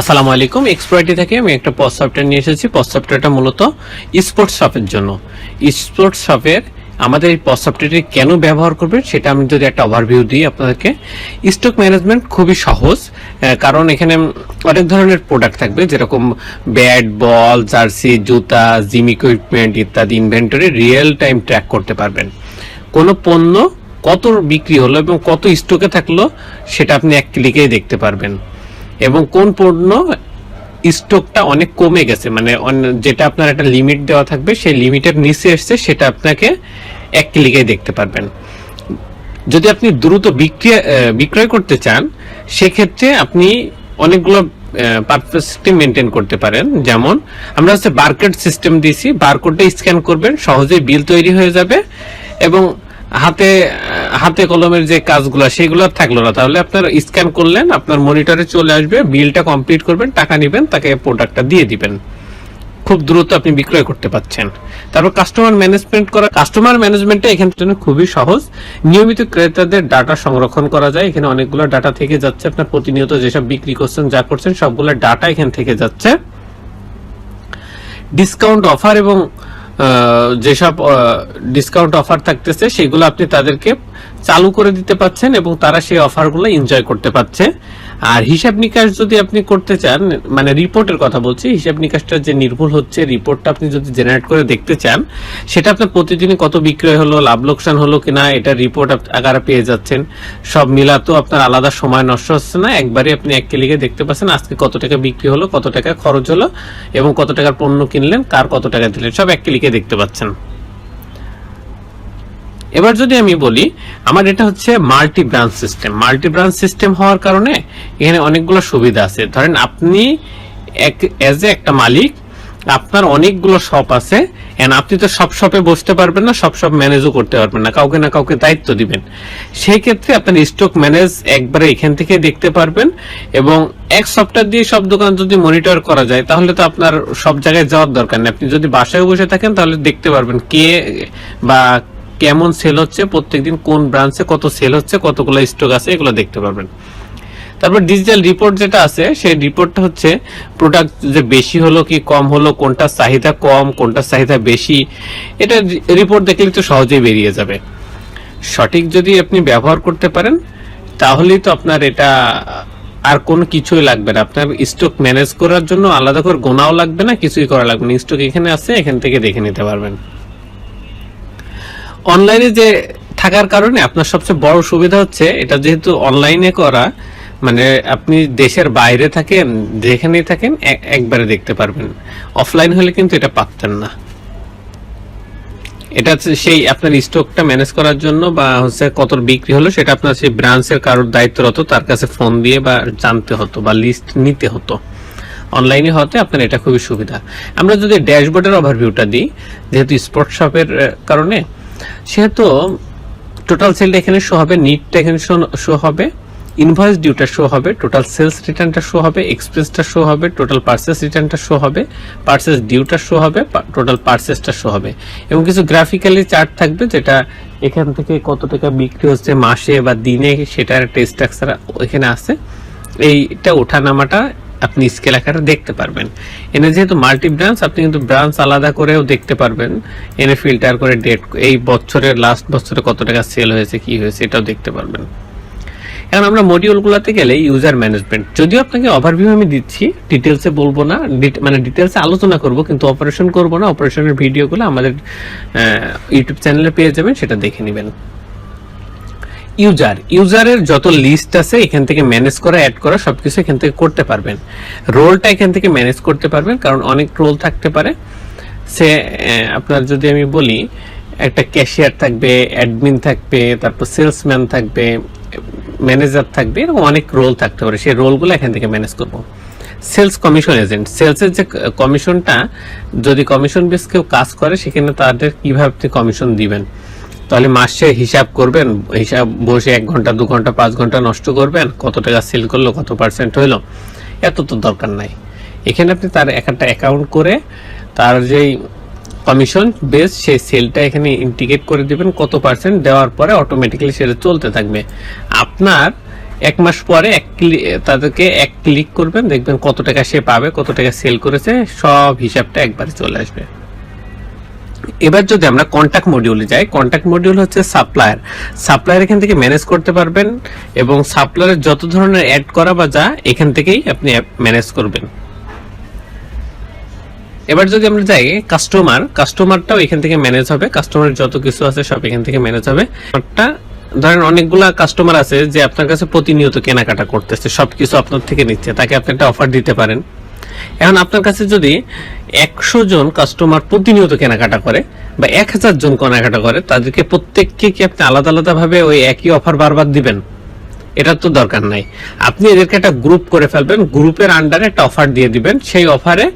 আসসালামু আলাইকুম এক্সপ্রয়টি থেকে আমি একটা পজ সফটওয়্যার নিয়ে এসেছি। পজ সফটওয়্যারটা মূলত স্পোর্টস শপের জন্য। স্পোর্টস শপের আমাদের এই পজ সফটওয়্যারটি কেন ব্যবহার করবেন সেটা আমি যদি একটা ওভারভিউ দিই আপনাদেরকে। স্টক ম্যানেজমেন্ট খুবই সহজ কারণ এখানে অনেক ধরনের প্রোডাক্ট থাকবে, যেরকম ব্যাট বল জার্সি জুতা জিম ইকুইপমেন্ট ইত্যাদি ইনভেন্টরি রিয়েল টাইম ট্র্যাক করতে পারবেন। কোনো পণ্য কত বিক্রি হলো এবং কত স্টকে থাকল সেটা আপনি এক ক্লিকেই দেখতে পারবেন। এবং কোন পণ্য স্টকটা অনেক কমে গেছে মানে যেটা আপনার একটা লিমিট দেওয়া থাকবে সেই লিমিটের নিচে এসছে সেটা আপনাকে এক ক্লিকেই দেখতে পারবেন। যদি আপনি দ্রুত বিক্রি আহ, বিক্রয় করতে চান সেক্ষেত্রে আপনি অনেকগুলো পারপাসটি মেনটেন করতে পারেন। যেমন আমরা হচ্ছে বারকোড সিস্টেম দিয়েছি বারকোডটা স্ক্যান করবেন সহজেই বিল তৈরি হয়ে যাবে এবং হাতে হাতে কলমের যে কাজগুলো, সেগুলো থাকল না। তাহলে আপনার স্ক্যান করলেন, আপনার মনিটরে চলে আসবে বিলটা কমপ্লিট করবেন, টাকা নেবেন, তাকে প্রোডাক্টটা দিয়ে দিবেন। খুব দ্রুত আপনি বিক্রয় করতে পাচ্ছেন। তারপর কাস্টমার ম্যানেজমেন্ট করা কাস্টমার ম্যানেজমেন্টটা এখানে জন্য খুবই সহজ। নিয়মিত ক্রেতাদের ডাটা সংরক্ষণ করা যায়। এখানে অনেকগুলো ডাটা থেকে যাচ্ছে। আপনার প্রতিনিয়ত যেসব বিক্রি করছেন, যা করছেন, সবগুলো ডাটা এখান থেকে যাচ্ছে। ডিসকাউন্ট অফার এবং যেসব ডিসকাউন্ট অফার থাকতেছে, সেগুলো আপনি তাদেরকে চালু করে দিতে পাচ্ছেন এবং তারা সেই অফারগুলো এনজয় করতে পারছে। আর হিসাব নিকাশ যদি আপনি করতে চান মানে রিপোর্টের কথা বলছি, হিসাব নিকাশটা যে নির্ভুল হচ্ছে রিপোর্টটা আপনি যদি জেনারেট করে দেখতে চান, সেটা আপনার প্রতিদিনই কত বিক্রয় হলো, লাভ লোকসান হলো কিনা, এটা রিপোর্ট আকারে পেয়ে যাচ্ছেন। সব মিলাতেও আপনার আলাদা সময় নষ্ট হচ্ছে না। একবারে আপনি এক ক্লিকে দেখতে পাচ্ছেন আজকে কত টাকা বিক্রি হলো, কত টাকা খরচ হলো এবং কত টাকার পণ্য কিনলেন, কার কত টাকা দিলেন, সব এক ক্লিকে দেখতে পাচ্ছেন। এবার যদি আমি বলি, আমার এটা হচ্ছে multi branch system multi branch system হওয়ার কারণে এখানে অনেকগুলো সুবিধা আছে। ধরেন আপনি এক এজ এ একটা মালিক আপনার অনেকগুলো শপ আছে এন্ড আপনি তো সব শপে বসতে পারবেন না, সব শপ ম্যানেজও করতে পারবেন না, কাউকে না কাউকে দায়িত্ব দিবেন। সেই ক্ষেত্রে আপনার স্টক ম্যানেজ একবারে এখান থেকে দেখতে পারবেন, এবং এক সফটওয়্যার দিয়ে সব দোকান যদি মনিটর করা যায়, তাহলে তো আপনার সব জায়গায় যাওয়ার দরকার নেই। আপনি যদি বাসায় বসে থাকেন, তাহলে দেখতে পারবেন কে বা কেমন সেল হচ্ছে, প্রত্যেকদিন কোন ব্রাঞ্চে কত সেল হচ্ছে, কতগুলো স্টক আছে, এগুলো দেখতে পারবেন। তারপর ডিজিটাল রিপোর্ট যেটা আছে, সেই রিপোর্টটা হচ্ছে প্রোডাক্ট যে বেশি হলো কি কম হলো, কোনটা চাহিদা কম, কোনটা চাহিদা বেশি, এটা রিপোর্ট দেখলে তো সহজেই বেরিয়ে যাবে। সঠিক যদি আপনি ব্যবহার করতে পারেন, তাহলেই তো আপনার এটা আর কোনো কিছুই লাগবে না। আপনার স্টক ম্যানেজ করার জন্য আলাদা করে গোনাও লাগবে না, কিছুই করা লাগবে না। স্টক এখানে আছে, এখান থেকে দেখে নিতে পারবেন। অনলাইনে যে থাকার কারণে আপনার সবচেয়ে বড় সুবিধা হচ্ছে, এটা যেহেতু অনলাইনে করা মানে আপনি দেশের বাইরে থাকেন, যেখানেই থাকেন একবারে দেখতে পারবেন। অফলাইন হলে কিন্তু এটা পারতেন না। এটা সেই আপনার স্টকটা ম্যানেজ করার জন্য বা হচ্ছে কত বিক্রি হলো, সেটা আপনার সেই ব্রাঞ্চের কারোর দায়িত্বরত, তার কাছে ফোন দিয়ে বা জানতে হতো বা লিস্ট নিতে হতো। অনলাইনে হতে আপনার এটা খুবই সুবিধা। আমরা যদি ড্যাশবোর্ডের ওভারভিউটা দিই, যেহেতু স্পোর্টস শপের কারণে, সেহেতু টোটাল সেলটা এখানে শো হবে নিটটা এখানে শো হবে। ইনভয়েস ডিউটা শো হবে টোটাল সেলস রিটার্নটা শো হবে এক্সপ্রেসটা শো হবে টোটাল পার্সেস রিটার্নটা শো হবে পার্সেস ডিউটা শো হবে টোটাল পার্সেসটা শো হবে। এবং কিছু গ্রাফিক্যালি চার্ট থাকবে যেটা এখান থেকে কত টাকা বিক্রি হচ্ছে মাসে বা দিনে, সেটার একটা স্ট্রাকচার এখানে আছে। এইটা ওঠানামাটা আপনি স্কেল আকারে দেখতে পারবেন। এনে যেহেতু মাল্টি ব্রাঞ্চ আপনি কিন্তু ব্রাঞ্চ আলাদা করেও দেখতে পারবেন। এনে ফিল্টার করে ডেট এই বছরের লাস্ট বছরে কত টাকা সেল হয়েছে, কি হয়েছে, এটাও দেখতে পারবেন। এখন আমরা মডিউলগুলোতে গেলে ইউজার ম্যানেজমেন্ট যদিও আপনাকে ওভারভিউ আমি দিচ্ছি ডিটেলসে বলব না মানে ডিটেলসে আলোচনা করব, কিন্তু অপারেশন করব না অপারেশনের ভিডিওগুলো আমাদের ইউটিউব চ্যানেলে পেয়ে যাবেন, সেটা দেখে নেবেন। ইউজার ইউজারের যত লিস্ট আছে, এখান থেকে ম্যানেজ করা অ্যাড করা, সবকিছু এখান থেকে করতে পারবেন। রোলটা এখান থেকে ম্যানেজ করতে পারবেন, কারণ অনেক রোল থাকতে পারে। সে আপনার যদি আমি বলি, একটা ক্যাশিয়ার থাকবে অ্যাডমিন থাকবে, তারপর সেলসম্যান থাকবে ম্যানেজার থাকবে, এরকম অনেক রোল থাকতে পারে। সেই রোলগুলো এখান থেকে ম্যানেজ করব। সেলস কমিশন এজেন্ট সেলসের যে কমিশনটা যদি কমিশন বেস কেউ কাজ করে, সেখানে তাদের কীভাবে কমিশন দিবেন? তাহলে মাসে হিসাব করবেন, হিসাব বসে এক ঘণ্টা, দু ঘণ্টা, পাঁচ ঘণ্টা নষ্ট করবেন, কত টাকা সেল করল, কত পার্সেন্ট হইল, এত তো দরকার নাই। এখানে আপনি তার একটা অ্যাকাউন্ট করে, তার যেই কমিশন বেস সেই সেলটা এখানে ইন্টিগ্রেট করে দিবেন। কত পার্সেন্ট দেওয়ার পরে অটোমেটিক্যালি সেটা চলতে থাকবে। আপনার এক মাস পরে এক ক্লি- তাদেরকে এক ক্লিক করবেন, দেখবেন কত টাকা সে পাবে, কত টাকা সেল করেছে, সব হিসাবটা একবারে চলে আসবে। এবার যদি আমরা কন্ট্যাক্ট মডিউলে যাই কন্ট্যাক্ট মডিউল হচ্ছে সাপ্লায়ার সাপ্লায়ার এখান থেকে ম্যানেজ করতে পারবেন এবং সাপ্লায়ারের যত ধরনের অ্যাড করা বা যা, এখান থেকেই আপনি ম্যানেজ করবেন। এবার যদি আমরা যাই কাস্টমার কাস্টমারটাও এখান থেকে ম্যানেজ হবে কাস্টমারের যত কিছু আছে সব এখান থেকে ম্যানেজ হবে। ধরেন অনেকগুলা কাস্টমার আছে যে আপনার কাছে প্রতিনিয়ত কেনাকাটা করতেছে, সবকিছু আপনার থেকে নিচ্ছে, তাকে আপনি একটা অফার দিতে পারেন। এখন আপনার কাছে যদি একশো জন কাস্টমার প্রতিনিয়ত কেনাকাটা করে বা এক হাজার জন কেনাকাটা করে, তাদেরকে প্রত্যেককে কি আপনি আলাদা আলাদাভাবে ওই একই অফার বারবার দিবেন? এটা তো দরকার নাই। আপনি এদেরকে একটা গ্রুপ করে ফেলবেন গ্রুপের আন্ডারে একটা অফার দিয়ে দিবেন। সেই অফারে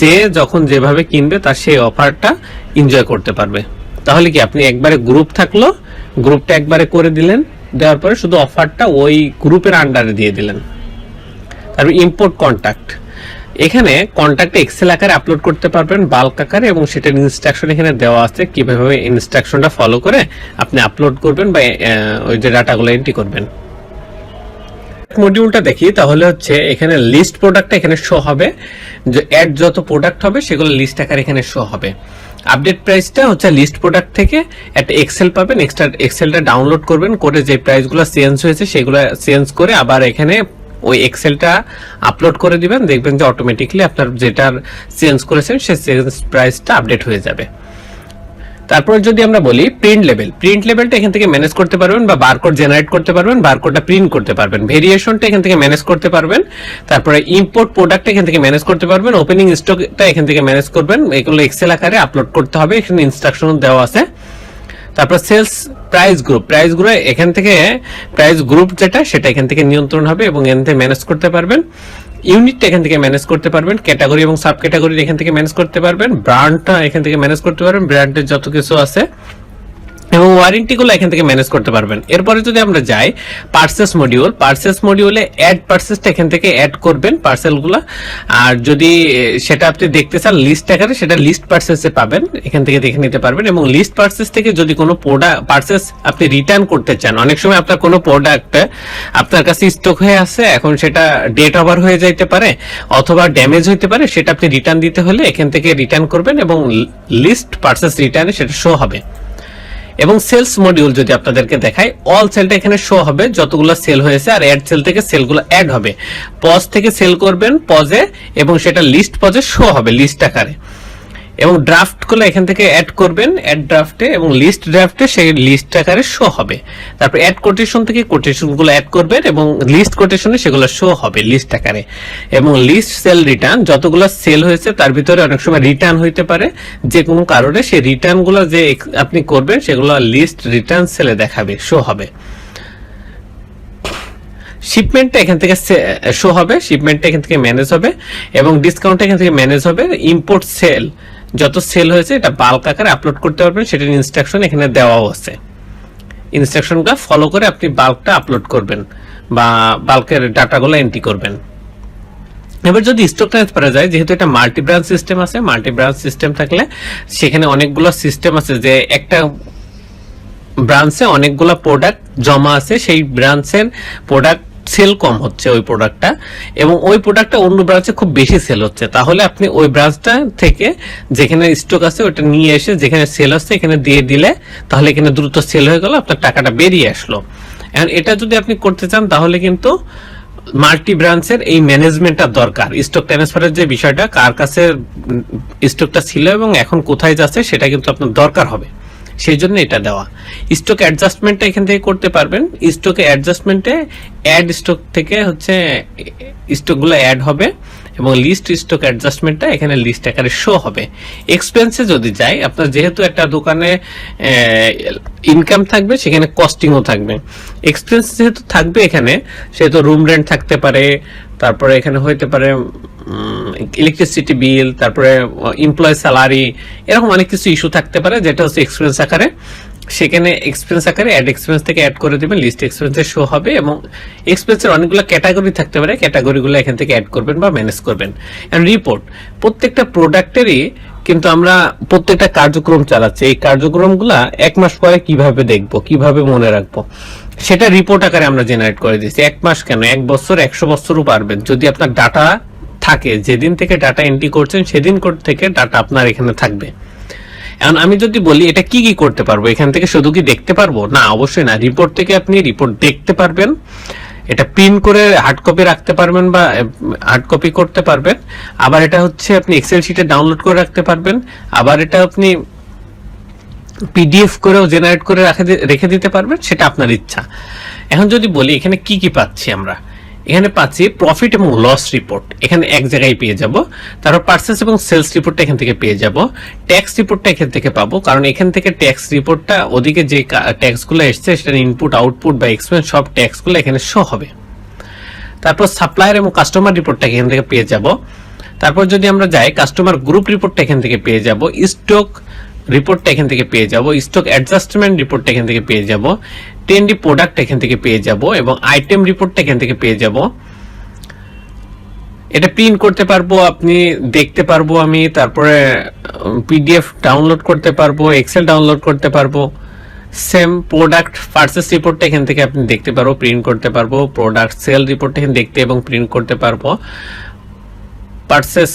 যে যখন যেভাবে কিনবে তার সেই অফারটা এনজয় করতে পারবে। তাহলে কি আপনি একবারে গ্রুপ থাকল গ্রুপটা একবারে করে দিলেন, দেওয়ার পরে শুধু অফারটা ওই গ্রুপের আন্ডারে দিয়ে দিলেন। তারপর ইম্পোর্ট কন্ট্যাক্ট এখানে কন্ট্যাক্ট এক্সেল আকারে আপলোড করতে পারবেন বাল্ক আকারে, এবং সেটার ইনস্ট্রাকশন এখানে দেওয়া আছে কীভাবে ইনস্ট্রাকশনটা ফলো করে আপনি আপলোড করবেন বা ওই যে ডাটাগুলো এন্ট্রি করবেন। মডিউলটা দেখি, তাহলে হচ্ছে এখানে লিস্ট প্রোডাক্টটা এখানে শো হবে। যে অ্যাড যত প্রোডাক্ট হবে, সেগুলো লিস্ট আকারে এখানে শো হবে। আপডেট প্রাইসটা হচ্ছে লিস্ট প্রোডাক্ট থেকে একটা এক্সেল পাবেন। এক্সট্রা এক্সেলটা ডাউনলোড করবেন, করে যে প্রাইসগুলো চেঞ্জ হয়েছে, সেগুলো চেঞ্জ করে আবার এখানে ওই এক্সেলটা আপলোড করে দিবেন। দেখবেন যে অটোমেটিকলি আপনার যেটার চেঞ্জ করেছেন, সে চেঞ্জ প্রাইসটা আপডেট হয়ে যাবে। তারপরে যদি আমরা বলি প্রিন্ট লেভেল প্রিন্ট লেভেলটা এখান থেকে ম্যানেজ করতে পারবেন বা বারকোড জেনারেট করতে পারবেন বারকোডটা প্রিন্ট করতে পারবেন। ভেরিয়েশনটা এখান থেকে ম্যানেজ করতে পারবেন, তারপরে ইম্পোর্ট প্রোডাক্ট এখান থেকে ম্যানেজ করতে পারবেন ওপেনিং স্টকটা এখান থেকে ম্যানেজ করবেন, এগুলো এক্সেল আকারে আপলোড করতে হবে, এখানে ইনস্ট্রাকশন দেওয়া আছে। তারপর sales price group price group এখান থেকে প্রাইস গ্রুপ যেটা, সেটা এখান থেকে নিয়ন্ত্রণ হবে এবং এখান থেকে ম্যানেজ করতে পারবেন। ইউনিটটা এখান থেকে ম্যানেজ করতে পারবেন ক্যাটাগরি এবং সাব ক্যাটাগরি এখান থেকে ম্যানেজ করতে পারবেন ব্র্যান্ডটা এখান থেকে ম্যানেজ করতে পারবেন ব্র্যান্ডের যত কিছু আছে এবং ওয়ারেন্টি গুলো এখান থেকে ম্যানেজ করতে পারবেন। এরপরে যদি আমরা যাই পার্সেস মডিউল পার্সেস মডিউলে অ্যাড পার্সেসটা এখান থেকে অ্যাড করবেন পার্সেল আর যদি সেটা আপনি দেখতে চান লিস্ট আকারে, সেটা লিস্ট পার্সেসে পাবেন। এখান থেকে দেখে নিতে পারবেন। এবং লিস্ট পার্সেস থেকে যদি কোনো প্রোডাক্ট পার্সেস আপনি রিটার্ন করতে চান, অনেক সময় আপনার কোনো প্রোডাক্ট আপনার কাছে স্টক হয়ে আছে, এখন সেটা ডেট ওভার হয়ে যাইতে পারে, অথবা ড্যামেজ হইতে পারে, সেটা আপনি রিটার্ন দিতে হলে এখান থেকে রিটার্ন করবেন এবং লিস্ট পার্সেস রিটার্নে সেটা শো হবে। এবং সেলস মডিউল যদি আপনাদেরকে দেখায় অল সেলটা এখানে শো হবে, যতগুলো সেল হয়েছে আর অ্যাড সেল থেকে সেলগুলো অ্যাড হবে। পজ থেকে সেল করবেন পজে এবং সেটা লিস্ট পজে শো হবে লিস্ট আকারে। এবং ড্রাফটগুলো এখান থেকে অ্যাড করবেন অ্যাড ড্রাফটে এবং লিস্ট ড্রাফটে সেই লিস্ট আকারে শো হবে। তারপর অ্যাড কোটেশন থেকে কোটেশনগুলো অ্যাড করবেন এবং লিস্ট কোটেশনে সেগুলো শো হবে লিস্ট আকারে। এবং লিস্ট সেল রিটার্ন যতগুলো সেল হয়েছে তার ভিতরে অনেক সময় রিটার্ন হইতে পারে। যে কোনো কারণে সেই রিটার্নগুলো যে আপনি করবেন সেগুলো লিস্ট রিটার্ন সেলে দেখাবে শো হবে। শিপমেন্টটা এখান থেকে শো হবে শিপমেন্টটা এখান থেকে ম্যানেজ হবে এবং ডিসকাউন্টটা এখান থেকে ম্যানেজ হবে ইম্পোর্ট সেল যত সেল হয়েছে, এটা বাল্ক আকারে আপলোড করতে পারবেন সেটার ইনস্ট্রাকশন এখানে দেওয়াও আছে। ইনস্ট্রাকশনটা ফলো করে আপনি বাল্কটা আপলোড করবেন বা বাল্কের ডাটাগুলো এন্ট্রি করবেন। এবার যদি স্টক ট্রান্সফারে যায়, যেহেতু এটা মাল্টি ব্রাঞ্চ সিস্টেম আছে মাল্টি ব্রাঞ্চ সিস্টেম থাকলে সেখানে অনেকগুলো সিস্টেম আছে যে একটা ব্রাঞ্চে অনেকগুলো প্রোডাক্ট জমা আছে, সেই ব্রাঞ্চের প্রোডাক্ট সেল কম হচ্ছে ওই প্রোডাক্টটা এবং ওই প্রোডাক্টটা অন্য ব্রাঞ্চে খুব বেশি সেল হচ্ছে। তাহলে আপনি ওই ব্রাঞ্চটা থেকে যেখানে স্টক আছে ওটা নিয়ে এসে যেখানে সেল হচ্ছে এখানে দিয়ে দিলে তাহলে এখানে দ্রুত সেল হয়ে গেল, আপনার টাকাটা বেরিয়ে আসলো। এখন এটা যদি আপনি করতে চান তাহলে কিন্তু মাল্টি ব্রাঞ্চের এই ম্যানেজমেন্টটা দরকার। স্টক ট্রান্সফারের যে বিষয়টা, কার কাছে স্টকটা ছিল এবং এখন কোথায় যাচ্ছে সেটা কিন্তু আপনার দরকার হবে। সেই জন্য এটা দেওয়া। স্টক অ্যাডজাস্টমেন্টটা এখান থেকে করতে পারবেন। স্টকে অ্যাডজাস্টমেন্টে অ্যাড স্টক থেকে হচ্ছে স্টকগুলো অ্যাড হবে এবং লিস্ট স্টক অ্যাডজাস্টমেন্টটা এখানে লিস্ট আকারে শো হবে। এক্সপেন্সে যদি যাই, আপনার যেহেতু একটা দোকানে ইনকাম থাকবে, সেখানে কস্টিংও থাকবে। এক্সপেন্স যেহেতু থাকবে এখানে, সেহেতু রুম রেন্ট থাকতে পারে, তারপরে এখানে হইতে পারে ইলেকট্রিসিটি বিল তারপরে এমপ্লয় স্যালারি এরকম অনেক কিছু ইস্যু থাকতে পারে, যেটা হচ্ছে এক্সপেন্স আকারে। সেখানে এক্সপেন্স আকারে অ্যাড এক্সপেন্স থেকে অ্যাড করে দেবেন লিস্ট এক্সপেন্সের শো হবে এবং এক্সপেন্সের অনেকগুলো ক্যাটাগরি থাকতে পারে ক্যাটাগরিগুলো এখান থেকে অ্যাড করবেন বা ম্যানেজ করবেন। এন্ড রিপোর্ট প্রত্যেকটা প্রোডাক্টেরই কিন্তু আমরা প্রত্যেকটা কার্যক্রম চালাচ্ছি। এই কার্যক্রমগুলা এক মাস পরে কীভাবে দেখব, কীভাবে মনে রাখব, সেটা রিপোর্ট আকারে আমরা জেনারেট করে দিচ্ছি। এক মাস কেন? এক বছর, একশো বছরও পারবেন। যদি আপনার ডাটা থাকে, যেদিন থেকে ডাটা এন্ট্রি করছেন, সেদিন থেকে ডাটা আপনার এখানে থাকবে। এখন আমি যদি বলি, এটা কি কি করতে পারব? এখান থেকে শুধু কি দেখতে পারব? না, অবশ্যই না। রিপোর্ট থেকে আপনি রিপোর্ট দেখতে পারবেন। এটা প্রিন্ট করে হার্ড কপি রাখতে পারবেন বা হার্ড কপি করতে পারবেন। আবার এটা হচ্ছে আপনি এক্সেল শিটে ডাউনলোড করে রাখতে পারবেন। আবার এটা আপনি পিডিএফ করেও জেনারেট করে রাখে রেখে দিতে পারবেন, সেটা আপনার ইচ্ছা। এখন যদি বলি, এখানে কি কি পাচ্ছি আমরা? এখানে পাচ্ছি প্রফিট এবং লস রিপোর্ট এখানে এক জায়গায় পেয়ে যাব। তারপর পার্সেস এবং সেলস রিপোর্টটা এখান থেকে পেয়ে যাব। ট্যাক্স রিপোর্টটা এখান থেকে পাবো, কারণ এখান থেকে ট্যাক্স রিপোর্টটা ওদিকে যে ট্যাক্সগুলো এসছে, সেটা ইনপুট আউটপুট বা এক্সপেন্স সব ট্যাক্সগুলো এখানে শো হবে। তারপর সাপ্লায়ার এবং কাস্টমার রিপোর্টটা এখান থেকে পেয়ে যাব। তারপর যদি আমরা যাই কাস্টমার গ্রুপ রিপোর্টটা এখান থেকে পেয়ে যাব। স্টক রিপোর্টটা এখান থেকে পেয়ে যাব স্টক অ্যাডজাস্টমেন্ট রিপোর্টটা এখান থেকে পেয়ে যাব টেন্ডি প্রোডাক্ট এখান থেকে পেয়ে যাব এবং আইটেম রিপোর্টটা এখান থেকে পেয়ে যাব। এটা প্রিন্ট করতে পারব, আপনি দেখতে পারব আমি, তারপরে পিডিএফ ডাউনলোড করতে পারব এক্সেল ডাউনলোড করতে পারব। সেম প্রোডাক্ট পার্সেস রিপোর্টটা এখান থেকে আপনি দেখতে পারব প্রিন্ট করতে পারব। প্রোডাক্ট সেল রিপোর্টটা এখানে দেখতে এবং প্রিন্ট করতে পারব। পার্সেস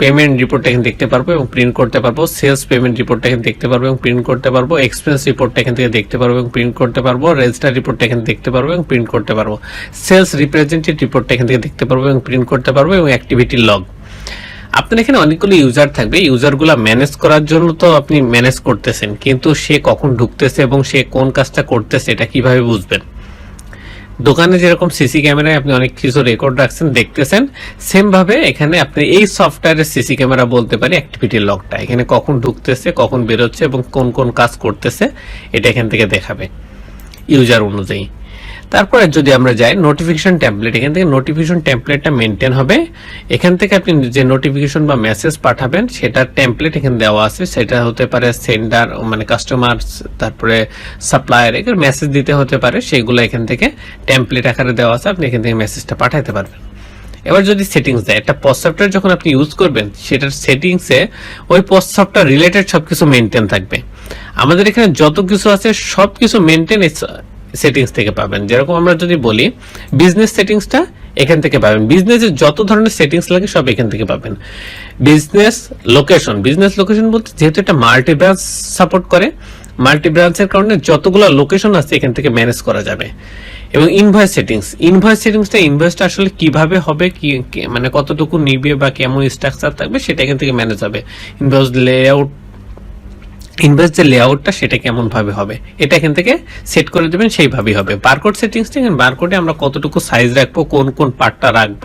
পেমেন্ট রিপোর্টটা এখানে দেখতে পারব এবং প্রিন্ট করতে পারব সেলস পেমেন্ট রিপোর্টটা এখানে দেখতে পারব এবং প্রিন্ট করতে পারব এক্সপেন্স রিপোর্টটা এখান থেকে দেখতে পারব এবং প্রিন্ট করতে পারব রেজিস্টার রিপোর্টটা এখানে দেখতে পারব এবং প্রিন্ট করতে পারব। সেলস রিপ্রেজেন্টেটিভ রিপোর্টটা এখান থেকে দেখতে পারব এবং প্রিন্ট করতে পারব এবং অ্যাক্টিভিটি লগ আপনার এখানে অনেকগুলো ইউজার থাকবে ইউজারগুলো ম্যানেজ করার জন্য তো আপনি ম্যানেজ করতেছেন, কিন্তু সে কখন ঢুকতেছে এবং সে কোন কাজটা করতেছে, এটা কীভাবে বুঝবেন? দোকানে যেরকম সিসি ক্যামেরায় আপনি অনেক কিছু রেকর্ড রাখছেন, দেখতেছেন, সেমভাবে এখানে আপনি এই সফটওয়্যারের সিসি ক্যামেরা বলতে পারি অ্যাক্টিভিটি লকটা এখানে কখন ঢুকতেছে, কখন বেরোচ্ছে এবং কোন কোন কাজ করতেছে, এটা এখান থেকে দেখাবে। ইউজার অনুযায়ী। তারপরে যদি আমরা যাই নোটিফিকেশন ট্যাম্পলেট এখান থেকে নোটিফিকেশন ট্যাম্পলেটটা মেনটেন হবে। এখান থেকে আপনি যে নোটিফিকেশন বা মেসেজ পাঠাবেন সেটার ট্যাম্পলেট এখানে দেওয়া আছে। সেটা হতে পারে সেন্ডার মানে কাস্টমার তারপরে সাপ্লায়ার এগুলো মেসেজ দিতে হতে পারে। সেগুলো এখান থেকে ট্যাম্পলেট আকারে দেওয়া আছে। আপনি এখান থেকে মেসেজটা পাঠাতে পারবেন। এবার যদি সেটিংস দেয়, একটা পোস্ট সফটওয়্যার যখন আপনি ইউজ করবেন, সেটার সেটিংসে ওই পোস্ট সফটওয়্যার রিলেটেড সবকিছু মেনটেন থাকবে। আমাদের এখানে যত কিছু আছে, সবকিছু মেনটেন সেটিংস থেকে পাবেন। যেরকম আমরা যদি বলি বিজনেস সেটিংসটা এখান থেকে পাবেন। বিজনেসের যত ধরনের সেটিংস লাগে, সব এখান থেকে পাবেন। বিজনেস লোকেশন বিজনেস লোকেশন বলতে যেহেতু এটা মাল্টি ব্রাঞ্চ সাপোর্ট করে মাল্টি ব্রাঞ্চের কারণে যতগুলো লোকেশন আছে, এখান থেকে ম্যানেজ করা যাবে। এবং ইনভয়েস সেটিংস ইনভয়েস সেটিংসটা ইনভয়েসটা আসলে কীভাবে হবে, কি মানে কতটুকু নিবে বা কেমন স্ট্রাকচার থাকবে, সেটা এখান থেকে ম্যানেজ হবে। ইনভয়েস লেআউট ইনভয়েস যে লেআউটটা সেটা কেমন ভাবে হবে? এটা এখান থেকে সেট করে দেবেন, সেইভাবেই হবে। বারকোড সেটিংসটা এখানে বারকোডে আমরা কতটুকু সাইজ রাখব, কোন কোন পার্টটা রাখব?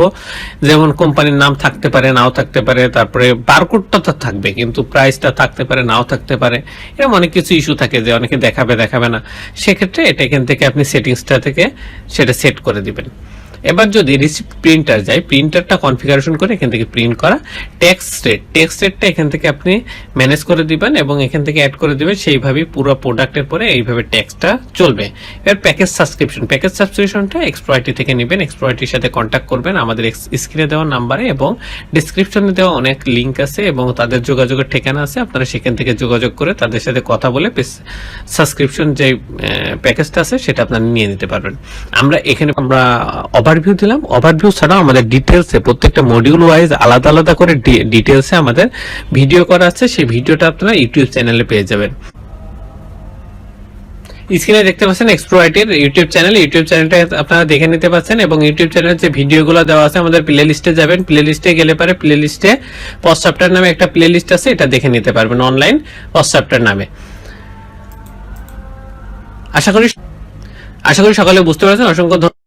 যেমন কোম্পানির নাম থাকতে পারে, নাও থাকতে পারে, তারপরে বারকোডটা তো থাকবে, কিন্তু প্রাইসটা থাকতে পারে, নাও থাকতে পারে। এরকম অনেক কিছু ইস্যু থাকে যে অনেকে দেখাবে দেখাবে না। সেক্ষেত্রে এটা এখান থেকে আপনি সেটিংসটা থেকে সেটা সেট করে দিবেন। এবার যদি রিসিপ্ট প্রিন্টার যায় প্রিন্টারটা কনফিগারেশন করে এখান থেকে প্রিন্ট করা ট্যাক্স রেট ট্যাক্স রেটটা এখান থেকে আপনি ম্যানেজ করে দিবেন এবং এখান থেকে অ্যাড করে দিবেন সেইভাবেই পুরো প্রোডাক্টের পরে এইভাবে ট্যাক্সটা চলবে। এবার প্যাকেজ সাবস্ক্রিপশন প্যাকেজ সাবস্ক্রিপশনটা এক্সপ্লয়টি থেকে নেবেন এক্সপ্লয়টির সাথে কন্ট্যাক্ট করবেন আমাদের স্ক্রিনে দেওয়া নাম্বারে এবং ডিসক্রিপশনে দেওয়া অনেক লিঙ্ক আছে এবং তাদের যোগাযোগের ঠিকানা আছে, আপনারা সেখান থেকে যোগাযোগ করে তাদের সাথে কথা বলে সাবস্ক্রিপশন যে প্যাকেজটা আছে সেটা আপনারা নিয়ে নিতে পারবেন। আমরা এখানে আমরা ওভারভিউ দিলাম। ওভারভিউ ছাড়াও আমাদের ডিটেলসে প্রত্যেকটা মডিউল ওয়াইজ আলাদা আলাদা করে ডিটেলসে আমাদের ভিডিও করা আছে। সেই ভিডিওটা আপনারা ইউটিউব চ্যানেলে পেয়ে যাবেন। স্ক্রিনে দেখতে পাচ্ছেন এক্সপ্লোয়াইটের ইউটিউব চ্যানেল ইউটিউব চ্যানেলটা আপনারা দেখে নিতে পাচ্ছেন এবং ইউটিউব চ্যানেলের যে ভিডিওগুলো দেওয়া আছে আমাদের প্লে লিস্টে যাবেন। প্লে লিস্টে গেলে পারে প্লে লিস্টে পস্ট সফটওয়্যার নামে একটা প্লে লিস্ট আছে, এটা দেখে নিতে পারবেন অনলাইন পস্ট সফটওয়্যার নামে। আশা করি আশা করি সকালে বুঝতে পারছেন। অসংখ্য।